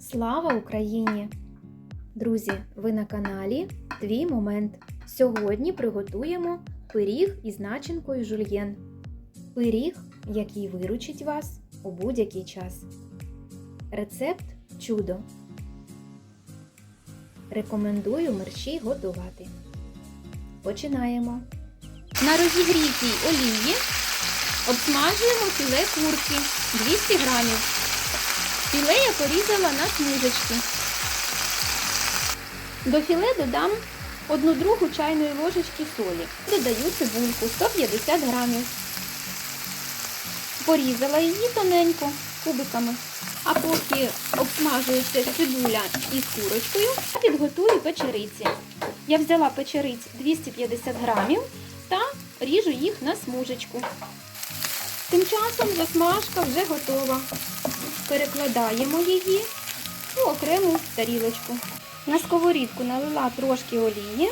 Слава Україні! Друзі, ви на каналі Твій Момент. Сьогодні приготуємо пиріг із начинкою жульєн. Пиріг, який виручить вас у будь-який час. Рецепт чудо. Рекомендую мерщій готувати. Починаємо. На розігрітій олії обсмажуємо філе курки 200 грамів. Філе я порізала на смужечки. До філе додам 1 другу чайної ложечки солі. Додаю цибульку 150 грамів. Порізала її тоненько кубиками. А поки обсмажується цибуля із курочкою, підготую печериці. Я взяла печериць 250 грамів та ріжу їх на смужечку. Тим часом засмажка вже готова. Перекладаємо її у окрему тарілочку. На сковорідку налила трошки олії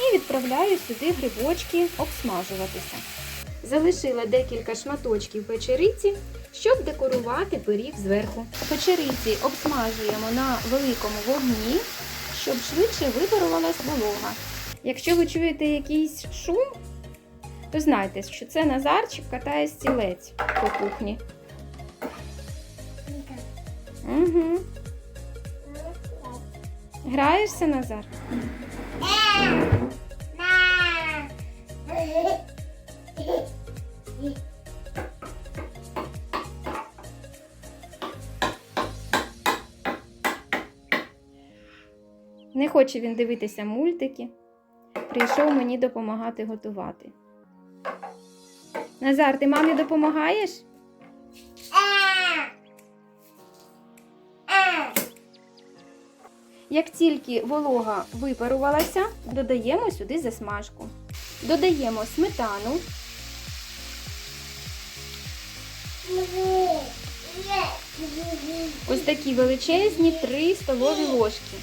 і відправляю сюди грибочки обсмажуватися. Залишила декілька шматочків печериці, щоб декорувати пиріг зверху. Печериці обсмажуємо на великому вогні, щоб швидше випарувалась волога. Якщо ви чуєте якийсь шум, то знайте, що це Назарчик катає стілець по кухні. Угу. Граєшся, Назар? Не хоче він дивитися мультики. Прийшов мені допомагати готувати. Назар, ти мамі допомагаєш? Як тільки волога випарувалася, додаємо сюди засмажку. Додаємо сметану, ось такі величезні 3 столові ложки.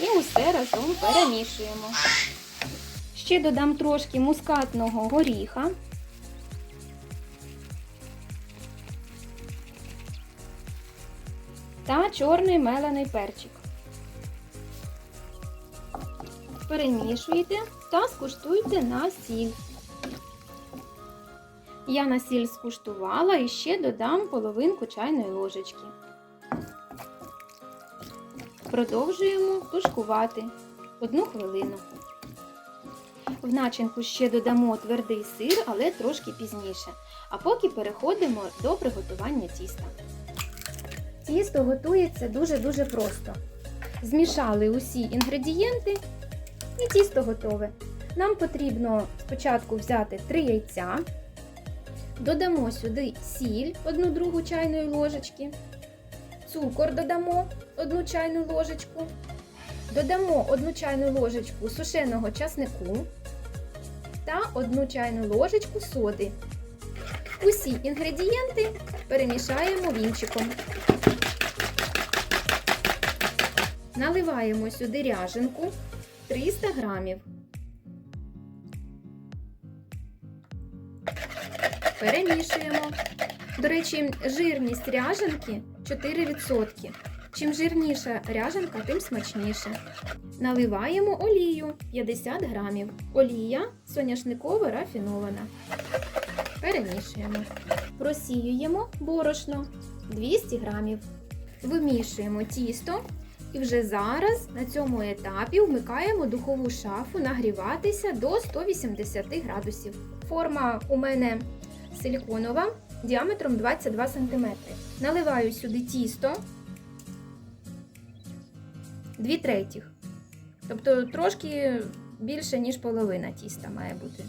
І усе разом перемішуємо. Ще додам трошки мускатного горіха. Та чорний мелений перчик. Перемішуйте та скуштуйте на сіль. Я на сіль скуштувала і ще додам половинку чайної ложечки. Продовжуємо тушкувати одну хвилину. В начинку ще додамо твердий сир, але трошки пізніше. А поки переходимо до приготування тіста. Тісто готується дуже-дуже просто. Змішали усі інгредієнти і тісто готове. Нам потрібно спочатку взяти 3 яйця, додамо сюди сіль 1 другу чайної ложечки, цукор додамо 1 чайну ложечку, додамо 1 чайну ложечку сушеного часнику та 1 чайну ложечку соди. Усі інгредієнти перемішаємо вінчиком. Наливаємо сюди ряженку 300 грамів. Перемішуємо. До речі, жирність ряженки 4%. Чим жирніша ряженка, тим смачніше. Наливаємо олію 50 грамів. Олія соняшникова рафінована. Перемішуємо. Просіюємо борошно 200 грамів. Вимішуємо тісто і вже зараз на цьому етапі вмикаємо духову шафу нагріватися до 180 градусів. Форма у мене силіконова діаметром 22 см. Наливаю сюди тісто 2 третіх. Тобто трошки більше, ніж половина тіста має бути.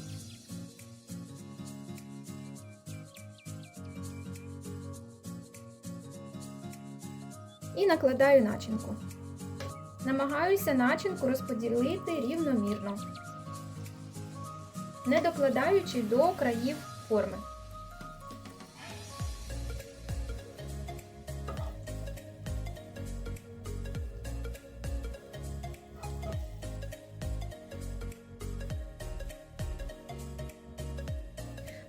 І накладаю начинку. Намагаюся начинку розподілити рівномірно, не докладаючи до країв форми.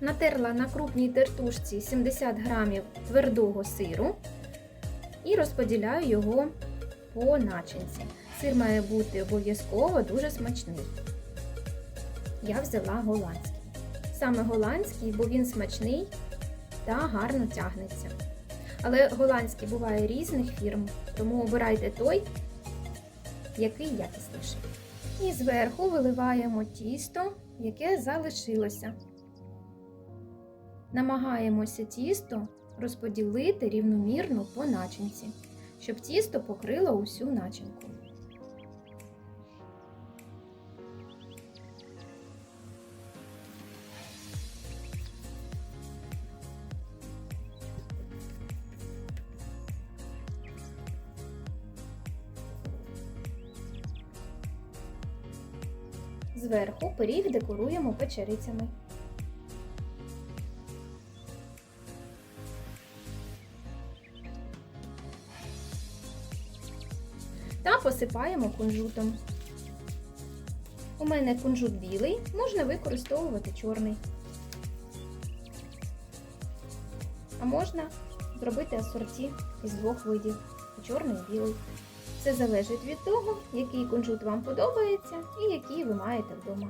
Натерла на крупній тертушці 70 грамів твердого сиру і розподіляю його по начинці. Сир має бути обов'язково дуже смачний. Я взяла голландський. Саме голландський, бо він смачний та гарно тягнеться. Але голландський буває різних фірм, тому обирайте той, який якісніший. І зверху виливаємо тісто, яке залишилося. Намагаємося тісто розподілити рівномірно по начинці, щоб тісто покрило усю начинку. Зверху пиріг декоруємо печерицями. Посипаємо кунжутом. У мене кунжут білий, можна використовувати чорний. А можна зробити асорті із двох видів чорний і білий. Це залежить від того, який кунжут вам подобається і який ви маєте вдома.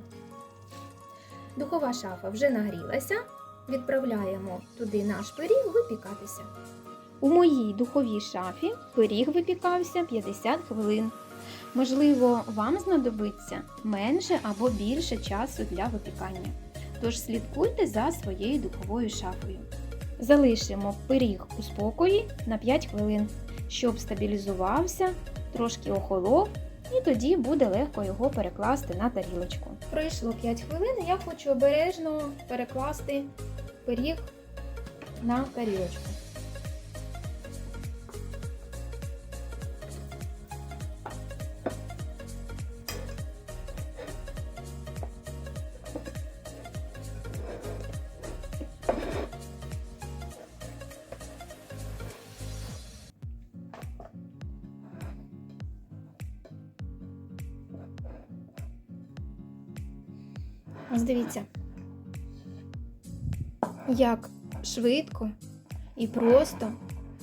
Духова шафа вже нагрілася. Відправляємо туди наш пиріг випікатися. У моїй духовій шафі пиріг випікався 50 хвилин. Можливо, вам знадобиться менше або більше часу для випікання. Тож слідкуйте за своєю духовою шафою. Залишимо пиріг у спокої на 5 хвилин, щоб стабілізувався, трошки охолов, і тоді буде легко його перекласти на тарілочку. Пройшло 5 хвилин, я хочу обережно перекласти пиріг на тарілочку. Ось дивіться, Як швидко і просто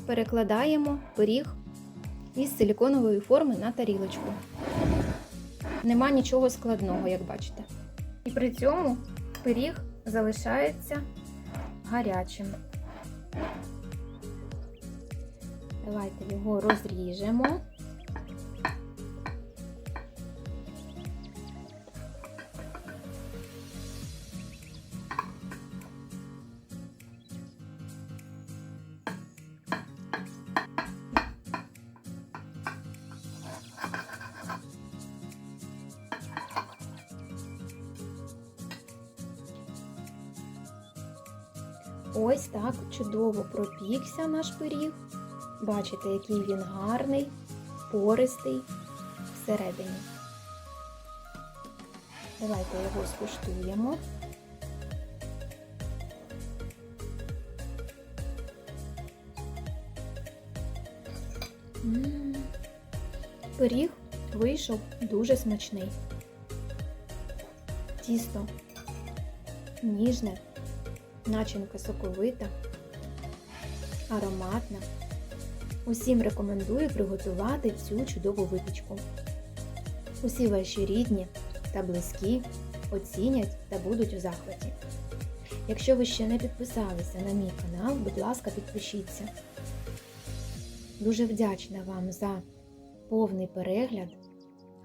перекладаємо пиріг із силіконової форми на тарілочку. Нема нічого складного, як бачите. І при цьому пиріг залишається гарячим. Давайте його розріжемо. Ось так чудово пропікся наш пиріг. Бачите, який він гарний, пористий всередині. Давайте його скуштуємо. Пиріг вийшов дуже смачний. Тісто ніжне, начинка соковита, ароматна. Усім рекомендую приготувати цю чудову випічку. Усі ваші рідні та близькі оцінять та будуть у захваті. Якщо ви ще не підписалися на мій канал, будь ласка, підпишіться. Дуже вдячна вам за повний перегляд,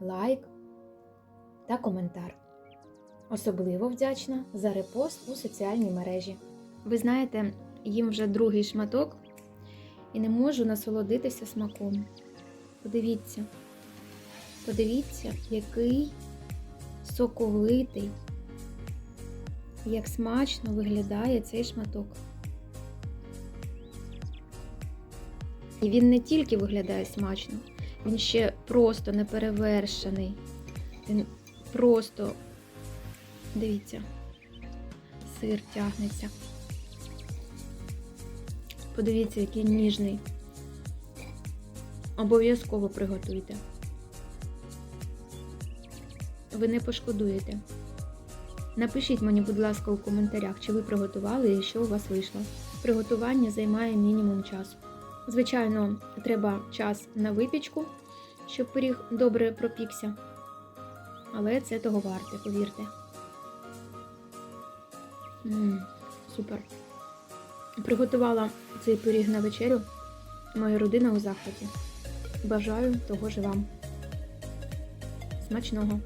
лайк та коментар. Особливо вдячна за репост у соціальній мережі. Ви знаєте, їм вже другий шматок і не можу насолодитися смаком. Подивіться, подивіться, який соковитий, як смачно виглядає цей шматок. І він не тільки виглядає смачно, він ще просто неперевершений. Він просто, дивіться, сир тягнеться. Подивіться, який ніжний. Обов'язково приготуйте. Ви не пошкодуєте. Напишіть мені, будь ласка, у коментарях, чи ви приготували і що у вас вийшло. Приготування займає мінімум часу. Звичайно, треба час на випічку, щоб пиріг добре пропікся. Але це того варте, повірте. М супер. Приготувала цей пиріг на вечерю. Моя родина у захваті. Бажаю того ж вам. Смачного!